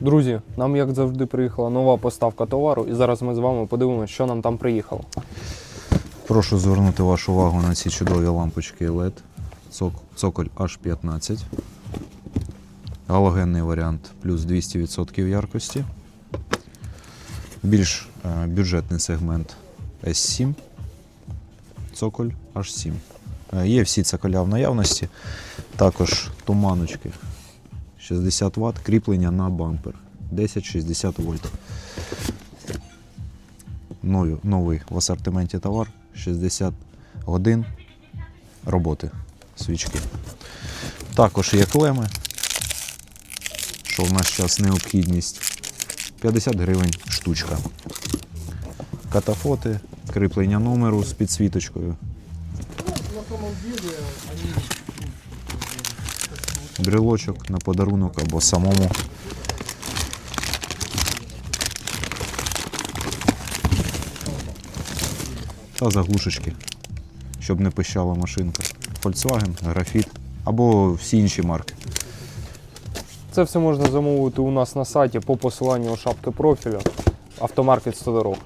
Друзі, нам як завжди приїхала нова поставка товару, і зараз ми з вами подивимося, що нам там приїхало. Прошу звернути вашу увагу на ці чудові лампочки LED. Цок- Цоколь H15. Галогенний варіант плюс 200% яркості. Більш е, бюджетний сегмент S7. Цоколь H7. Е, Є всі цоколя в наявності. Також туманочки 60 Вт, кріплення на бампер 10-60 вольт. Нові, новий в асортименті товар 60 годин роботи свічки. Також є клеми, що в наш час необхідність. 50 гривень штучка. Катафоти, кріплення номеру з підсвіточкою. Брелочок на подарунок або самому. Та заглушечки, щоб не пищала машинка. Volkswagen, Графіт або всі інші марки. Це все можна замовити у нас на сайті по посиланню шапки профілю. Автомаркет 100 дорог.